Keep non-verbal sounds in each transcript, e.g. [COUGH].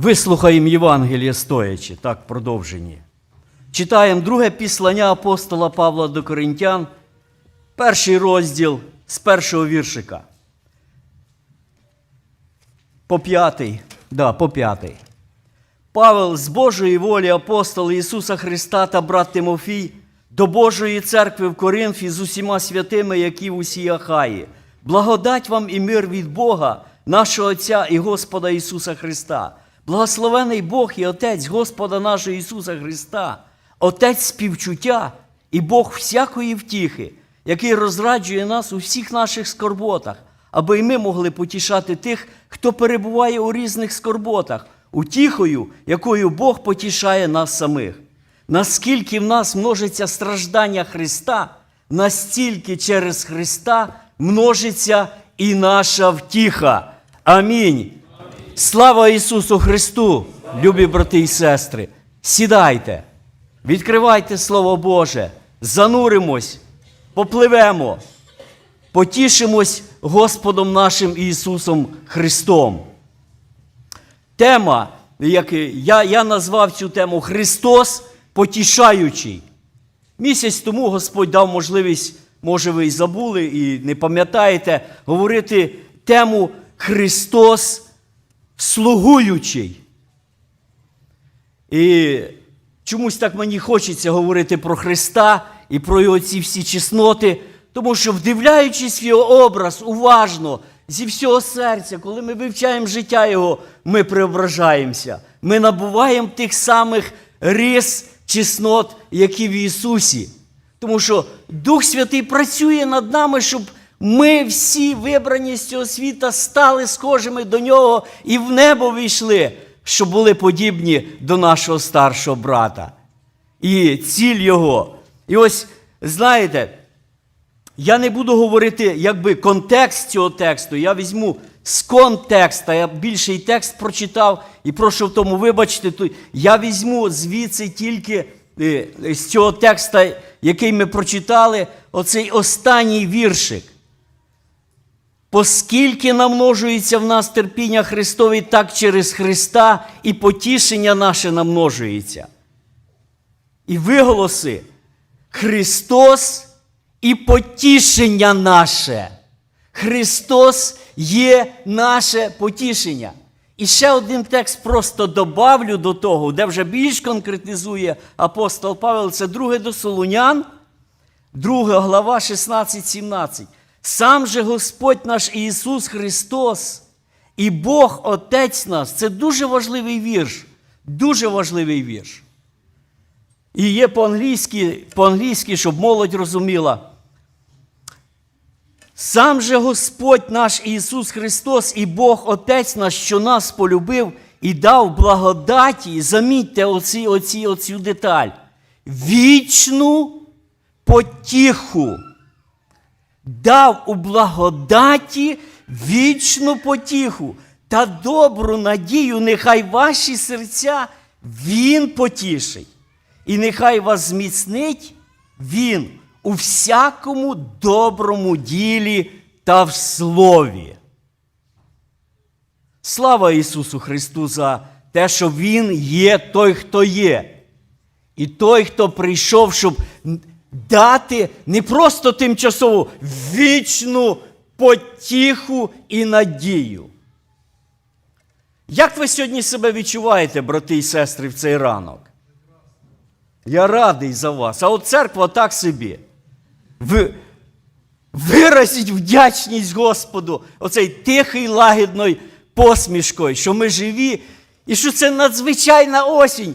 Вислухаємо Євангеліє стоячи, так, продовжені. Читаємо друге післання апостола Павла до Коринтян, перший розділ з першого віршика. По п'ятий, да, по п'ятий. Павел з Божої волі апостол Ісуса Христа та брат Тимофій до Божої церкви в Коринфі з усіма святими, які в усій Ахаї. Благодать вам і мир від Бога, нашого Отця і Господа Ісуса Христа. Благословений Бог і Отець Господа нашого Ісуса Христа, Отець співчуття і Бог всякої втіхи, який розраджує нас у всіх наших скорботах, аби й ми могли потішати тих, хто перебуває у різних скорботах, утіхою, якою Бог потішає нас самих. Наскільки в нас множиться страждання Христа, настільки через Христа множиться і наша втіха. Амінь. Слава Ісусу Христу, любі брати і сестри. Сідайте, відкривайте Слово Боже, зануримось, попливемо, потішимось Господом нашим Ісусом Христом. Тема, як я, я назвав цю тему Христос потішаючий. Місяць тому Господь дав можливість, може, ви і забули, і не пам'ятаєте, говорити тему Христос слугуючий. І чомусь так мені хочеться говорити про Христа і про його ці всі чесноти, тому що, вдивляючись в його образ уважно, зі всього серця, коли ми вивчаємо життя Його, ми преображаємося. Ми набуваємо тих самих рис, чеснот, які в Ісусі. Тому що Дух Святий працює над нами, щоб ми всі вибрані з цього світа стали схожими до нього і в небо війшли, щоб були подібні до нашого старшого брата. І ціль його. І ось, знаєте, я не буду говорити якби контекст цього тексту. Я візьму з контекста. Я більший текст прочитав і прошу в тому вибачити. Я візьму звідси тільки е, з цього текста, який ми прочитали, оцей останній віршик. Поскільки намножується в нас терпіння Христові, так через Христа і потішення наше намножується. І виголоси Христос і потішення наше. Христос є наше потішення. І ще один текст просто добавлю до того, де вже більш конкретизує апостол Павел, це друге до Солунян, 2 глава 16-17. Сам же Господь наш Ісус Христос і Бог Отець нас це дуже важливий вірш. Дуже важливий вірш. І є по-англійськи, по-англійськи, щоб молодь розуміла. Сам же Господь наш Ісус Христос і Бог Отець наш, що нас полюбив і дав благодаті, замітьте оці, оці, оцю деталь, вічну потіху. Дав у благодаті вічну потіху та добру надію, нехай ваші серця Він потішить. І нехай вас зміцнить Він у всякому доброму ділі та в слові. Слава Ісусу Христу за те, що Він є той, хто є. І той, хто прийшов, щоб дати не просто тимчасову вічну потіху і надію. Як ви сьогодні себе відчуваєте, брати і сестри, в цей ранок? Я радий за вас. А от церква так собі. Ви, виразіть вдячність Господу, оцей тихий, лагідною посмішкою, що ми живі, і що це надзвичайна осінь.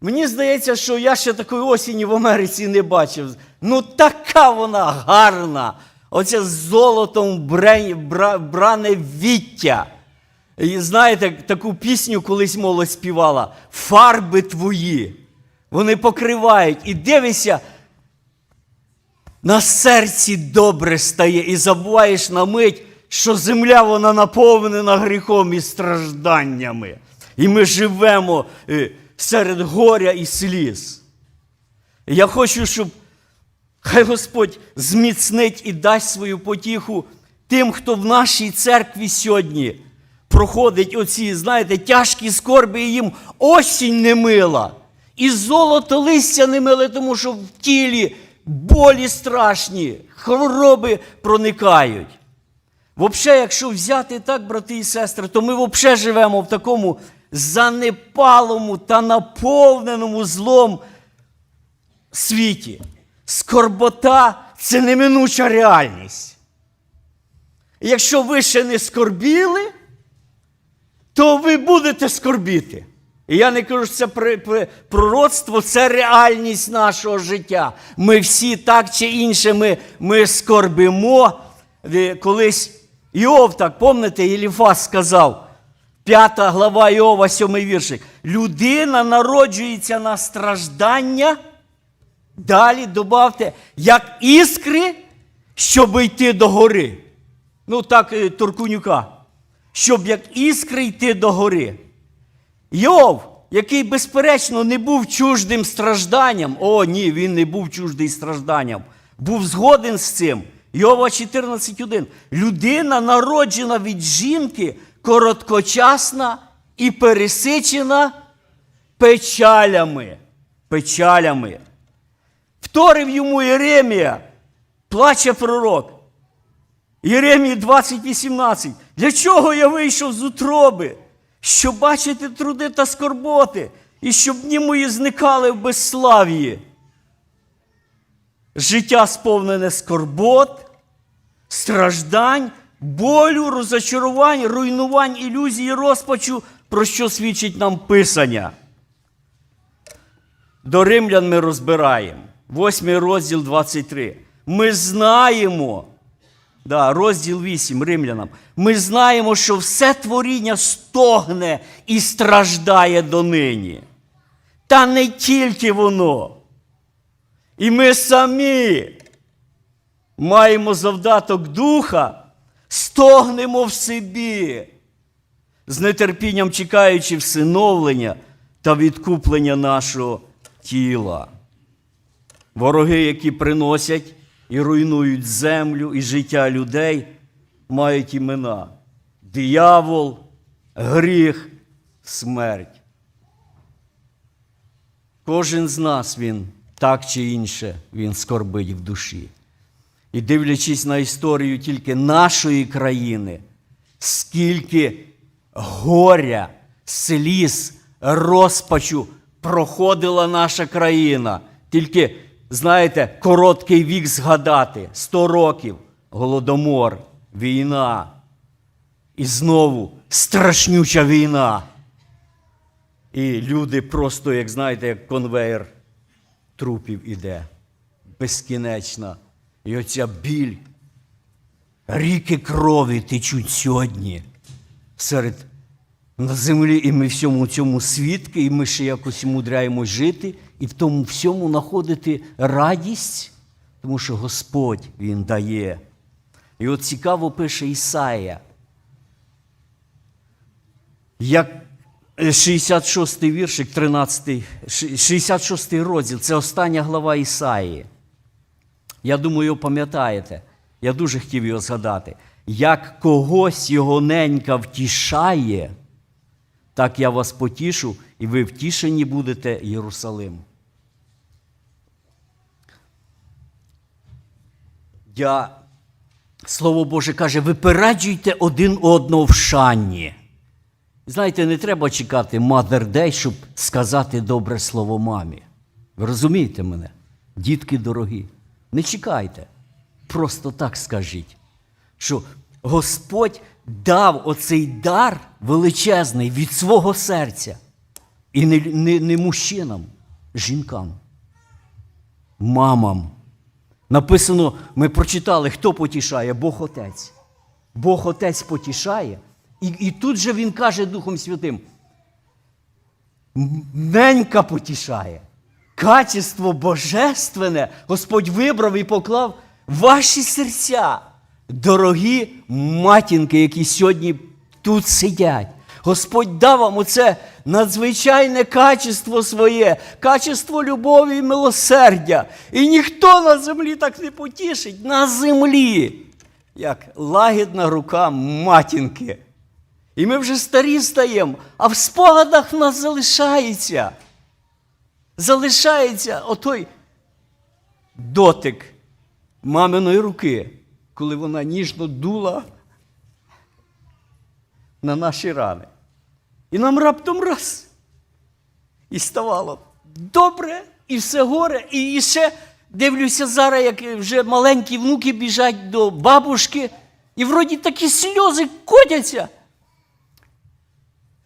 Мені здається, що я ще такої осені в Америці не бачив. Ну, така вона гарна. Оце з золотом бране віття. І знаєте, таку пісню колись молодь співала Фарби твої. Вони покривають. І дивишся, на серці добре стає, і забуваєш на мить, що земля вона наповнена гріхом і стражданнями. І ми живемо е, серед горя і сліз. Я хочу, щоб хай Господь зміцнить і дасть свою потіху тим, хто в нашій церкві сьогодні проходить оці, знаєте, тяжкі скорби, і їм осінь не мила. І золото листя не миле, тому що в тілі болі страшні, хвороби проникають. Взагалі, якщо взяти так, брати і сестри, то ми взагалі живемо в такому занепалому та наповненому злом світі. Скорбота це неминуча реальність. Якщо ви ще не скорбіли, то ви будете скорбіти. І я не кажу, що це пророцтво, це реальність нашого життя. Ми всі так чи інше ми, ми скорбимо. Колись Іов, так пам'ятаєте, Єліфас сказав, п'ята глава Іова, сьомий віршик. Людина народжується на страждання. Далі добавте, як іскри, щоб йти до гори. Ну, так, е, Туркунюка. Щоб як іскри йти до гори. Йов, який, безперечно, не був чуждим стражданням. О, ні, він не був чуждий стражданням. Був згоден з цим. Йова 14.1. Людина, народжена від жінки, короткочасна і пересичена печалями. Печалями. Вторив йому Єремія, плаче пророк. Єремії 20.18. Для чого я вийшов з утроби? Щоб бачити труди та скорботи, і щоб дні мої зникали в безслав'ї. Життя сповнене скорбот, страждань, болю, розочарувань, руйнувань, ілюзій, розпачу, про що свідчить нам Писання. До римлян ми розбираємо. Восьмий розділ 23. Ми знаємо, да, розділ 8 римлянам. Ми знаємо, що все творіння стогне і страждає донині. Та не тільки воно. І ми самі маємо завдаток духа, стогнемо в собі, з нетерпінням чекаючи всиновлення та відкуплення нашого тіла. Вороги, які приносять і руйнують землю і життя людей, мають імена: диявол, гріх, смерть. Кожен з нас він так чи інше він скорбить в душі. І дивлячись на історію тільки нашої країни, скільки горя, сліз, розпачу проходила наша країна. Тільки, знаєте, короткий вік згадати 100 років, голодомор, війна. І знову страшнюча війна. І люди просто, як знаєте, як конвейер трупів іде. Безкінечна. І оця біль. Ріки крові течуть сьогодні серед на землі, і ми всьому цьому свідки, і ми ще якось мудряємось жити, і в тому всьому знаходити радість, тому що Господь Він дає. І от цікаво пише Ісая. Як 66 й віршик, 13, 66 й розділ, це остання глава Ісаї. Я думаю, пам'ятаєте. Я дуже хотів його згадати. Як когось його ненька втішає, так я вас потішу, і ви втішені будете Єрусалим. Я, Слово Боже каже, випереджуйте один одного в шанні. Знаєте, не треба чекати Mother Day, щоб сказати добре слово мамі. Ви розумієте мене? Дітки дорогі, не чекайте. Просто так скажіть, що Господь дав оцей дар величезний від свого серця. І не, не, не мужчинам, жінкам, мамам. Написано, ми прочитали, хто потішає? Бог Отець. Бог Отець потішає. І, і тут же Він каже Духом Святим, ненька потішає. Качество божественне Господь вибрав і поклав ваші серця, дорогі матінки, які сьогодні тут сидять. Господь дав вам оце надзвичайне качество своє, качество любові і милосердя. І ніхто на землі так не потішить на землі, як лагідна рука матінки. І ми вже старі стаємо, а в спогадах в нас залишається. Залишається отой дотик маминої руки, коли вона ніжно дула на наші рани. І нам раптом раз. І ставало добре, і все горе, і, ще дивлюся зараз, як вже маленькі внуки біжать до бабушки, і вроді такі сльози котяться.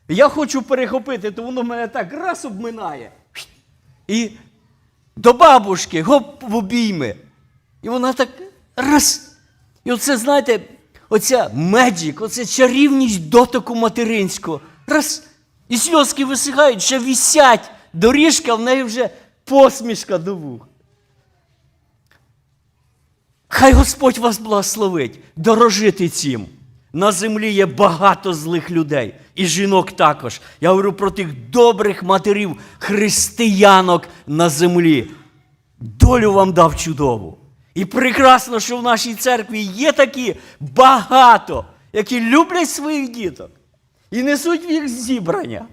Я хочу перехопити, то воно мене так раз обминає. І до бабушки, гоп в обійми. І вона так раз. І оце, знаєте, оця меджик, оця чарівність дотику материнського. Раз. І сльозки висихають, ще вісять. Доріжка, в неї вже посмішка до вух. Хай Господь вас благословить, дорожити цим. На землі є багато злих людей, і жінок також. Я говорю про тих добрих матерів, християнок на землі. Долю вам дав чудову. І прекрасно, що в нашій церкві є такі багато, які люблять своїх діток і несуть в їх зібрання.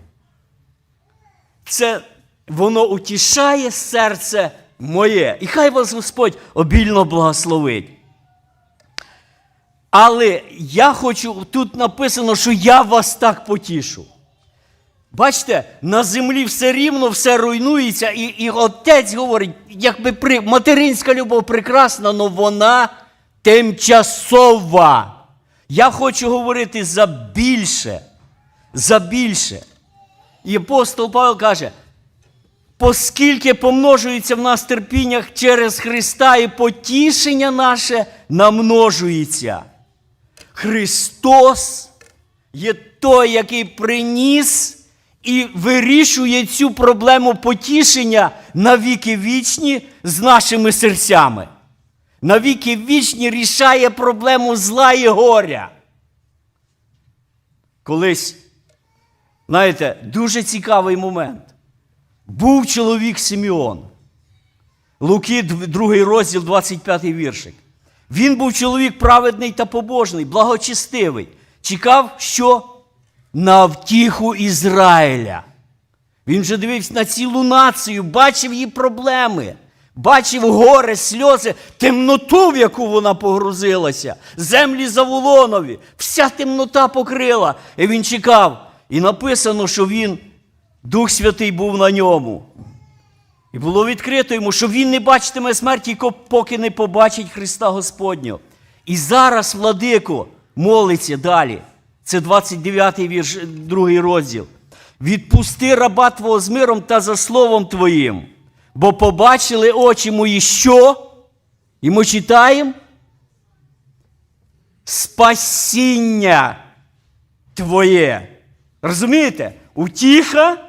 Це воно утішає серце моє. І хай вас Господь обільно благословить. Але я хочу, тут написано, що я вас так потішу. Бачите, на землі все рівно, все руйнується, і, і отець говорить, якби при, материнська любов прекрасна, але вона тимчасова. Я хочу говорити за більше. За більше. І апостол Павло каже, Поскільки помножується в нас терпіння через Христа і потішення наше намножується. Христос є той, який приніс і вирішує цю проблему потішення на віки вічні з нашими серцями. На віки вічні рішає проблему зла і горя. Колись, знаєте, дуже цікавий момент. Був чоловік Симеон. Луки, 2 розділ, 25 віршик. Він був чоловік праведний та побожний, благочестивий. Чекав, що на втіху Ізраїля. Він вже дивився на цілу націю, бачив її проблеми, бачив горе, сльози, темноту, в яку вона погрузилася, землі Заволонові, вся темнота покрила. І він чекав. І написано, що він Дух Святий був на ньому. І було відкрито йому, що він не бачитиме смерті, поки не побачить Христа Господнього. І зараз, владико, молиться далі. Це 29-й вірш, другий розділ. Відпусти раба Твого з миром та за словом Твоїм, бо побачили очі мої, що? І ми читаємо спасіння Твоє. Розумієте? Утіха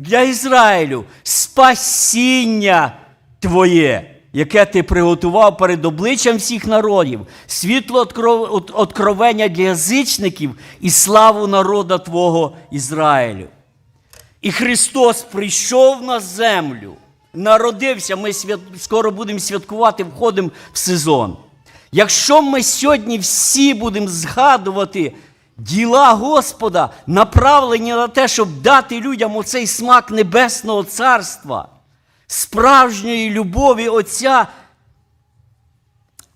для Ізраїлю спасіння Твоє, яке ти приготував перед обличчям всіх народів, світло откровення для язичників і славу народа Твого Ізраїлю. І Христос прийшов на землю, народився, ми свят... скоро будемо святкувати, входимо в сезон. Якщо ми сьогодні всі будемо згадувати Діла Господа направлені на те, щоб дати людям оцей смак Небесного Царства, справжньої любові Отця.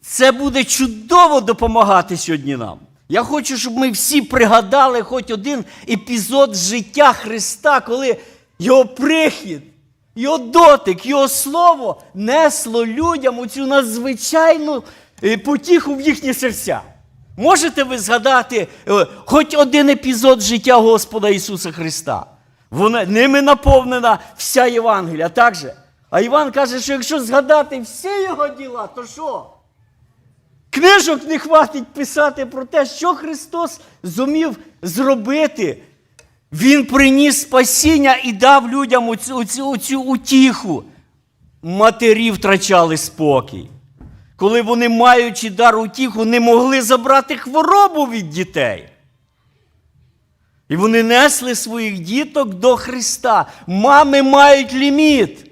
Це буде чудово допомагати сьогодні нам. Я хочу, щоб ми всі пригадали хоч один епізод життя Христа, коли Його прихід, Його дотик, Його слово несло людям оцю надзвичайну е, потіху в їхні серця. Можете ви згадати е, хоч один епізод життя Господа Ісуса Христа? Вона, ними наповнена вся Євангелія, так же? А Іван каже, що якщо згадати всі його діла, то що? Книжок не хватить писати про те, що Христос зумів зробити. Він приніс спасіння і дав людям оцю, оцю, оцю утіху. Матері втрачали спокій коли вони, маючи дар утіху, не могли забрати хворобу від дітей. І вони несли своїх діток до Христа. Мами мають ліміт.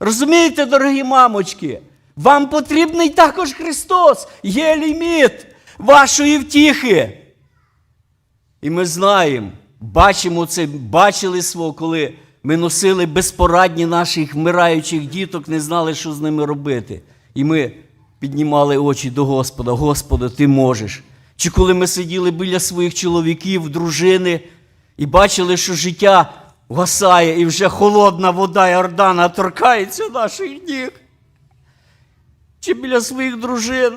Розумієте, дорогі мамочки? Вам потрібний також Христос. Є ліміт вашої втіхи. І ми знаємо, бачимо це, бачили свого, коли ми носили безпорадні наших вмираючих діток, не знали, що з ними робити. І ми піднімали очі до Господа, Господи, Ти можеш. Чи коли ми сиділи біля своїх чоловіків, дружини, і бачили, що життя гасає, і вже холодна вода Йордана торкається наших ніг. Чи біля своїх дружин.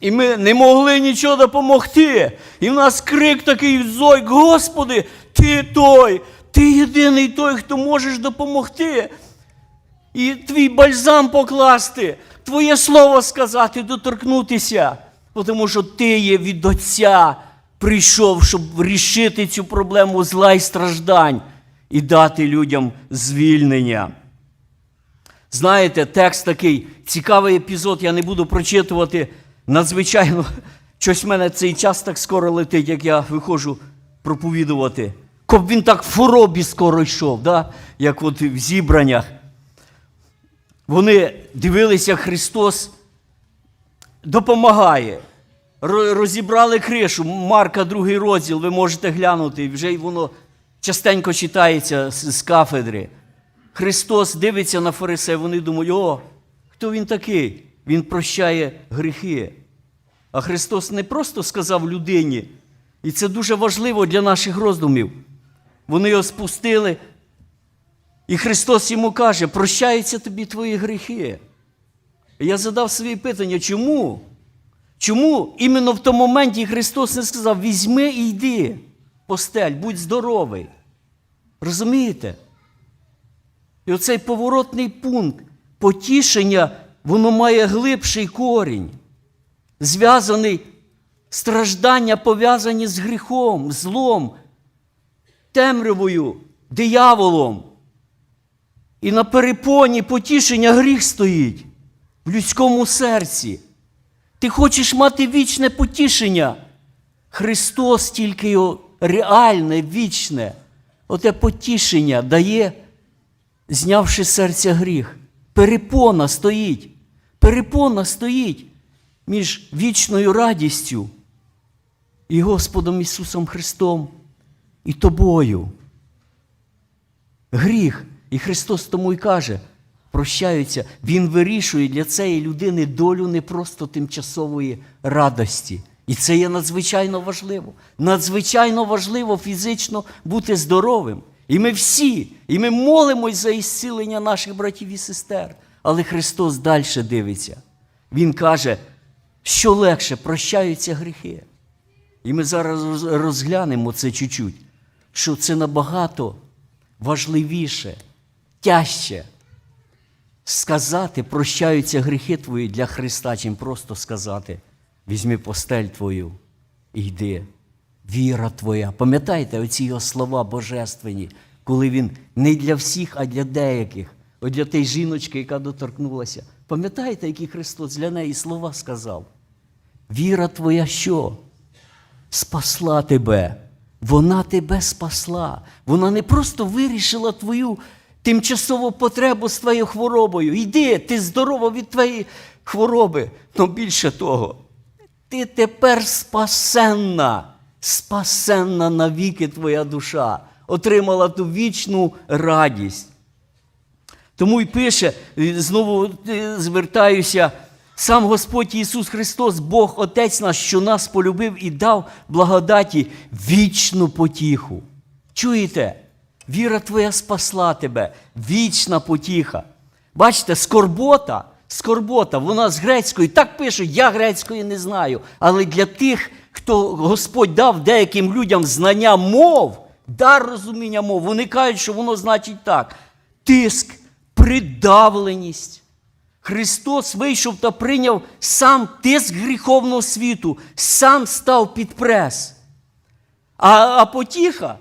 І ми не могли нічого допомогти. І в нас крик такий зойк, Господи, ти той, ти єдиний той, хто можеш допомогти. І твій бальзам покласти, твоє слово сказати, доторкнутися. Тому що ти є від Отця, прийшов, щоб рішити цю проблему зла і страждань і дати людям звільнення. Знаєте, текст такий цікавий епізод, я не буду прочитувати. Надзвичайно, [LAUGHS] щось в мене цей час так скоро летить, як я виходжу проповідувати. Коб він так в хворобі скоро йшов, да? як от в зібраннях. Вони дивилися, Христос допомагає. Розібрали кришу, Марка, другий розділ, ви можете глянути, вже й воно частенько читається з, кафедри. Христос дивиться на фарисеїв, вони думають, о, хто він такий? Він прощає гріхи. А Христос не просто сказав людині, і це дуже важливо для наших роздумів. Вони його спустили, і Христос йому каже, прощаються тобі твої гріхи. Я задав собі питання, чому? Чому іменно в тому моменті Христос не сказав, візьми і йди, постель, будь здоровий. Розумієте? І оцей поворотний пункт потішення, воно має глибший корінь, зв'язаний страждання, пов'язані з гріхом, злом, темрявою, дияволом. І на перепоні потішення гріх стоїть в людському серці. Ти хочеш мати вічне потішення. Христос тільки його реальне, вічне, оте потішення дає, знявши серця гріх. Перепона стоїть. Перепона стоїть між вічною радістю і Господом Ісусом Христом і тобою. Гріх. І Христос тому й каже, прощаються, Він вирішує для цієї людини долю не просто тимчасової радості. І це є надзвичайно важливо. Надзвичайно важливо фізично бути здоровим. І ми всі, і ми молимось за ісцілення наших братів і сестер. Але Христос далі дивиться. Він каже, що легше прощаються гріхи. І ми зараз розглянемо це чуть-чуть, що це набагато важливіше, тяжче сказати, прощаються гріхи твої для Христа, чим просто сказати, візьми постель твою і йди. Віра твоя. Пам'ятаєте оці його слова божественні, коли він не для всіх, а для деяких, от для тієї жіночки, яка доторкнулася. Пам'ятаєте, які Христос для неї слова сказав? Віра твоя що? спасла тебе. Вона тебе спасла. Вона не просто вирішила твою тимчасову потребу з твоєю хворобою. Йди, ти здорова від твоєї хвороби. Но більше того, ти тепер спасенна, спасенна навіки твоя душа, отримала ту вічну радість. Тому й пише, знову е, звертаюся, сам Господь Ісус Христос, Бог Отець наш, що нас полюбив і дав благодаті вічну потіху. Чуєте? Віра твоя спасла тебе, вічна потіха. Бачите, скорбота, скорбота, вона з грецької, так пише, я грецької не знаю. Але для тих, хто Господь дав деяким людям знання мов, дар розуміння мов, вони кажуть, що воно значить так: тиск, придавленість. Христос вийшов та прийняв сам тиск гріховного світу, сам став під прес. А, а потіха,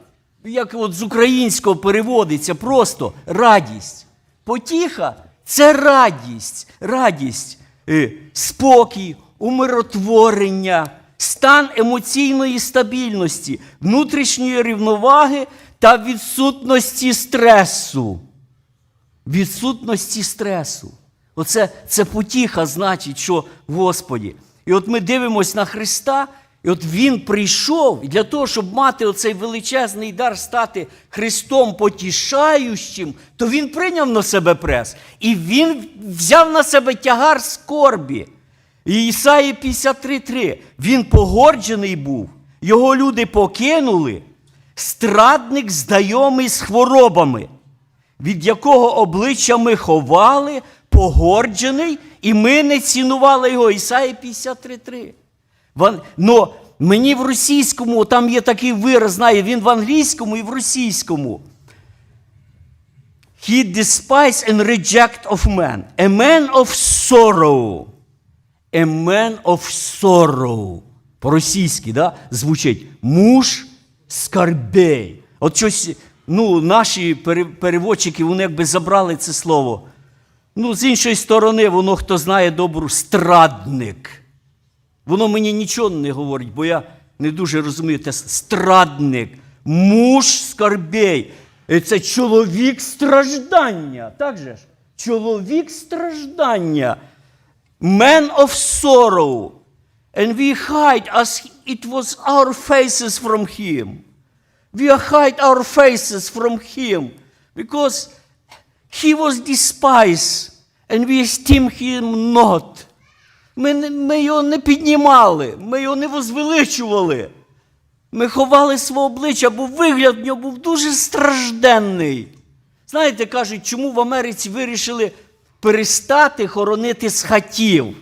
як от з українського переводиться, просто радість. Потіха це радість, радість, е, спокій, умиротворення, стан емоційної стабільності, внутрішньої рівноваги та відсутності стресу. Відсутності стресу. Оце це потіха значить, що Господі. І от ми дивимося на Христа, І от він прийшов для того, щоб мати оцей величезний дар стати Христом потішаючим, то він прийняв на себе прес. І він взяв на себе тягар скорбі. І Ісаї 53.3. Він погорджений був, його люди покинули, страдник знайомий з хворобами, від якого обличчя ми ховали, погорджений, і ми не цінували його. Ісаї 53.3. Но мені в російському там є такий вираз, знає, він в англійському і в російському. He despised and reject of man. A man of sorrow. A man of sorrow. По-російськи, да? звучить муж скарбей. От щось, ну, наші переводчики, вони якби забрали це слово. Ну, з іншої сторони, воно, хто знає добру, страдник. Воно мені нічого не говорить, бо я не дуже розумію те страдник, муж скарбей. Це чоловік страждання. Так же ж? Чоловік страждання. Man of sorrow. And we hide as it was our faces from him. We hide our faces from him because he was despised and we esteem him not. Ми, ми його не піднімали, ми його не возвеличували. Ми ховали свого обличчя, бо вигляд в нього був дуже стражденний. Знаєте, кажуть, чому в Америці вирішили перестати хоронити з хатів?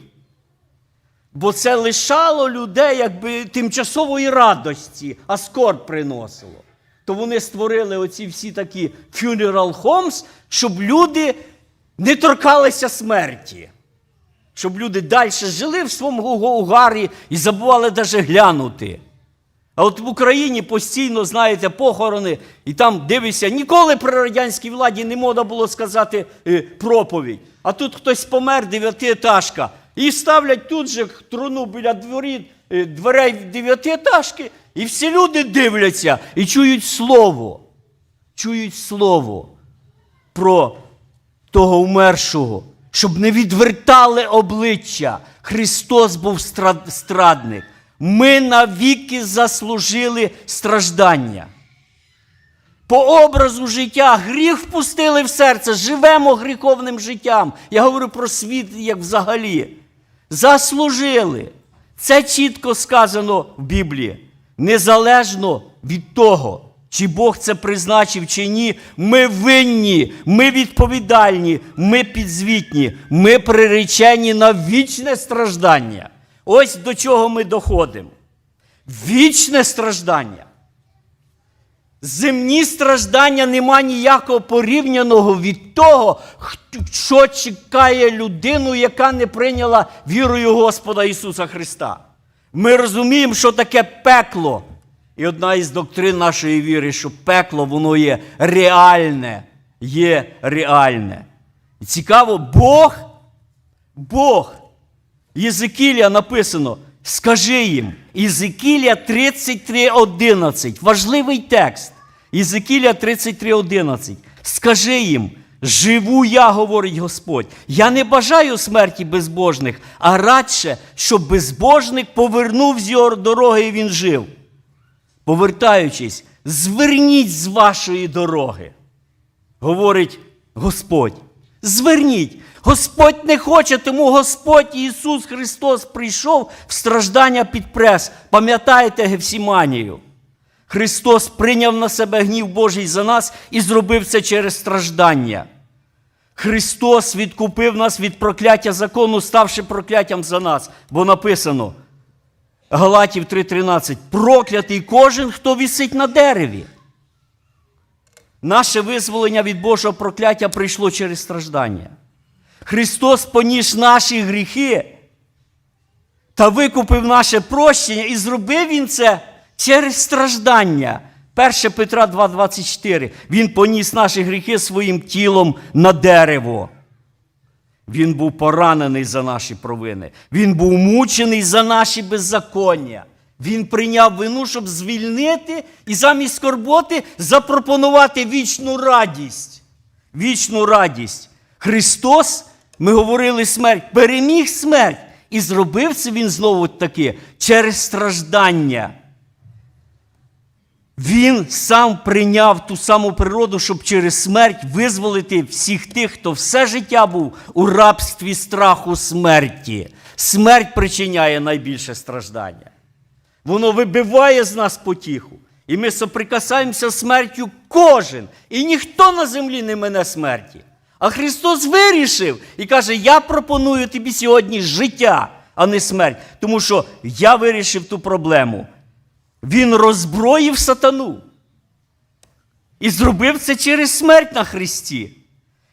Бо це лишало людей якби тимчасової радості, а скорб приносило. То вони створили оці всі такі funeral homes, щоб люди не торкалися смерті щоб люди далі жили в своєму угарі і забували навіть глянути. А от в Україні постійно, знаєте, похорони, і там дивишся, ніколи при радянській владі не можна було сказати е, проповідь. А тут хтось помер, дев'ятиетажка, і ставлять тут же труну біля дворі, е, дверей дев'ятиетажки, і всі люди дивляться і чують слово. Чують слово про того умершого, щоб не відвертали обличчя. Христос був страдник. Ми навіки заслужили страждання. По образу життя гріх впустили в серце, живемо гріховним життям. Я говорю про світ як взагалі. Заслужили. Це чітко сказано в Біблії. Незалежно від того, чи Бог це призначив, чи ні, ми винні, ми відповідальні, ми підзвітні, ми приречені на вічне страждання. Ось до чого ми доходимо. Вічне страждання. Земні страждання нема ніякого порівняного від того, що чекає людину, яка не прийняла вірою Господа Ісуса Христа. Ми розуміємо, що таке пекло. І одна із доктрин нашої віри, що пекло, воно є реальне, є реальне. І цікаво, Бог, Бог, Єзекілія написано, скажи їм, Єзекілія 33.11, важливий текст. Єзекілія 33.11. Скажи їм, живу я, говорить Господь. Я не бажаю смерті безбожних, а радше, щоб безбожник повернув з його дороги і він жив. Повертаючись, зверніть з вашої дороги говорить Господь. Зверніть. Господь не хоче, тому Господь Ісус Христос прийшов в страждання під прес. Пам'ятаєте Гефсіманію? Христос прийняв на себе гнів Божий за нас і зробив це через страждання. Христос відкупив нас від прокляття закону, ставши прокляттям за нас. Бо написано Галатів 3:13: проклятий кожен, хто вісить на дереві. Наше визволення від Божого прокляття прийшло через страждання. Христос поніс наші гріхи та викупив наше прощення, і зробив Він це через страждання. 1 Петра 2,24. Він поніс наші гріхи своїм тілом на дерево. Він був поранений за наші провини. Він був мучений за наші беззаконня. Він прийняв вину, щоб звільнити і замість скорботи запропонувати вічну радість. Вічну радість. Христос, ми говорили смерть, переміг смерть І зробив це він знову таки через страждання. Він сам прийняв ту саму природу, щоб через смерть визволити всіх тих, хто все життя був у рабстві страху смерті. Смерть причиняє найбільше страждання. Воно вибиває з нас потіху. І ми соприкасаємося з смертю кожен. І ніхто на землі не мене смерті. А Христос вирішив і каже: Я пропоную тобі сьогодні життя, а не смерть. Тому що я вирішив ту проблему. Він роззброїв сатану. І зробив це через смерть на Христі.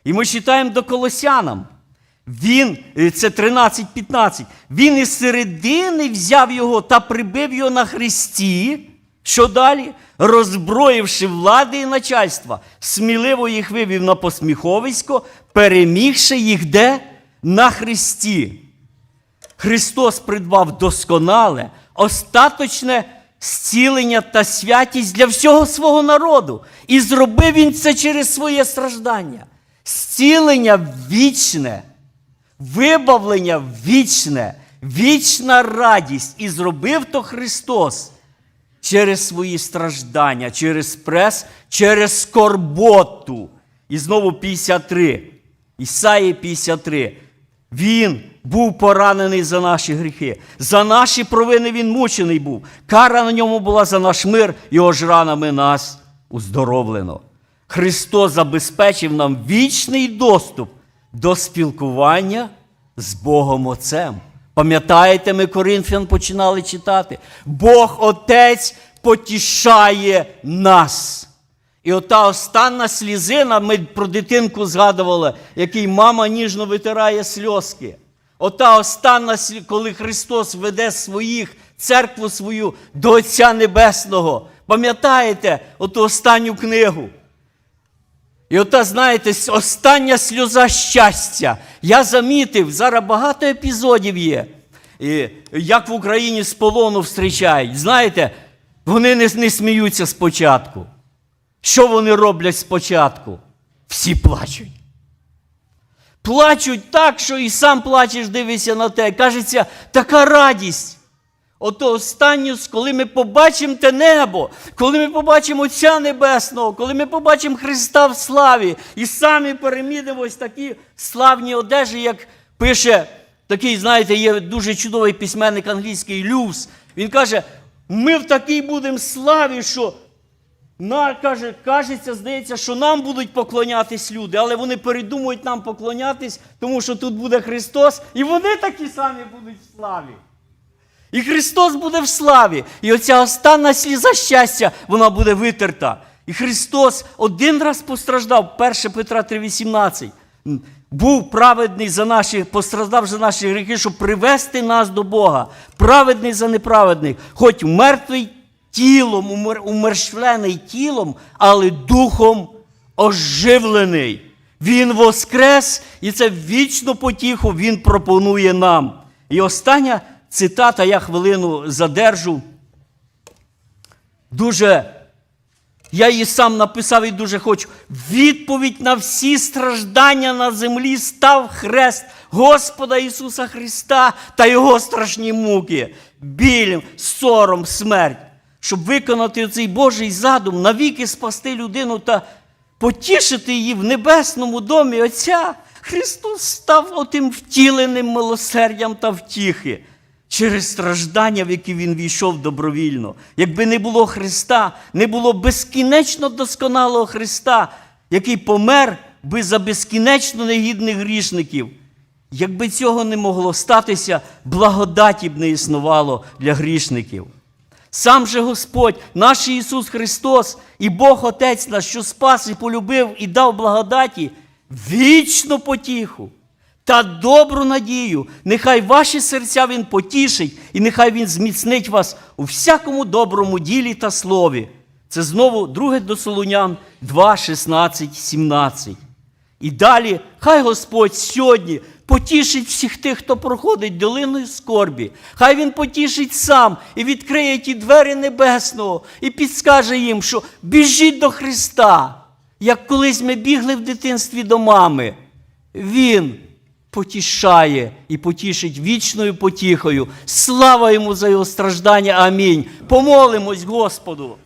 І ми читаємо до Колосянам. Він, е, це 13-15, він із середини взяв його та прибив його на хресті. Що далі? Роззброївши влади і начальства, сміливо їх вивів на посміховисько, перемігши їх де? На хресті. Христос придбав досконале, остаточне зцілення та святість для всього свого народу. І зробив він це через своє страждання. Зцілення вічне, вибавлення вічне, вічна радість. І зробив то Христос через свої страждання, через прес, через скорботу. І знову 53. Ісаї 53. Він був поранений за наші гріхи. За наші провини він мучений був. Кара на ньому була за наш мир, його ж ранами нас уздоровлено. Христос забезпечив нам вічний доступ до спілкування з Богом Отцем. Пам'ятаєте, ми Коринфян починали читати. Бог Отець потішає нас. І ота остання слізина, ми про дитинку згадували, який мама ніжно витирає сльозки. Ота остання, слі- коли Христос веде своїх, церкву свою до Отця Небесного. Пам'ятаєте оту останню книгу? І ота, знаєте, остання сльоза щастя. Я замітив, зараз багато епізодів є. І як в Україні з полону встрічають. Знаєте, вони не, не сміються спочатку. Що вони роблять спочатку? Всі плачуть. Плачуть так, що і сам плачеш, дивишся на те. Кажеться, така радість. Ото останню, коли ми побачимо те небо, коли ми побачимо Отця Небесного, коли ми побачимо Христа в славі і самі перемінимось такі славні одежі, як пише такий, знаєте, є дуже чудовий письменник англійський Люс. Він каже: ми в такій будемо славі, що на, каже, кажеться, здається, що нам будуть поклонятись люди, але вони передумують нам поклонятись, тому що тут буде Христос, і вони такі самі будуть в славі. І Христос буде в славі. І оця остання сліза щастя, вона буде витерта. І Христос один раз постраждав, 1 Петра 3,18. Був праведний за наші, постраждав за наші гріхи, щоб привести нас до Бога. Праведний за неправедних, хоч мертвий тілом, умер, умершлений тілом, але духом оживлений. Він воскрес, і це вічну потіху Він пропонує нам. І остання цитата, я хвилину задержу. Дуже, я її сам написав і дуже хочу. Відповідь на всі страждання на землі став хрест Господа Ісуса Христа та Його страшні муки, біль, сором, смерть, щоб виконати цей Божий задум, навіки спасти людину та потішити її в небесному домі Отця. Христос став отим втіленим милосердям та втіхи через страждання, в які він війшов добровільно. Якби не було Христа, не було безкінечно досконалого Христа, який помер би за безкінечно негідних грішників. Якби цього не могло статися, благодаті б не існувало для грішників. Сам же Господь, наш Ісус Христос і Бог Отець наш, що спас і полюбив і дав благодаті, вічну потіху та добру надію. Нехай ваші серця Він потішить, і нехай Він зміцнить вас у всякому доброму ділі та слові. Це знову 2 до Солунян 2, 16, 17. І далі, хай Господь сьогодні потішить всіх тих, хто проходить долиною скорбі. Хай Він потішить сам і відкриє ті двері небесного і підскаже їм, що біжіть до Христа, як колись ми бігли в дитинстві до мами. Він потішає і потішить вічною потіхою. Слава йому за його страждання. Амінь. Помолимось Господу.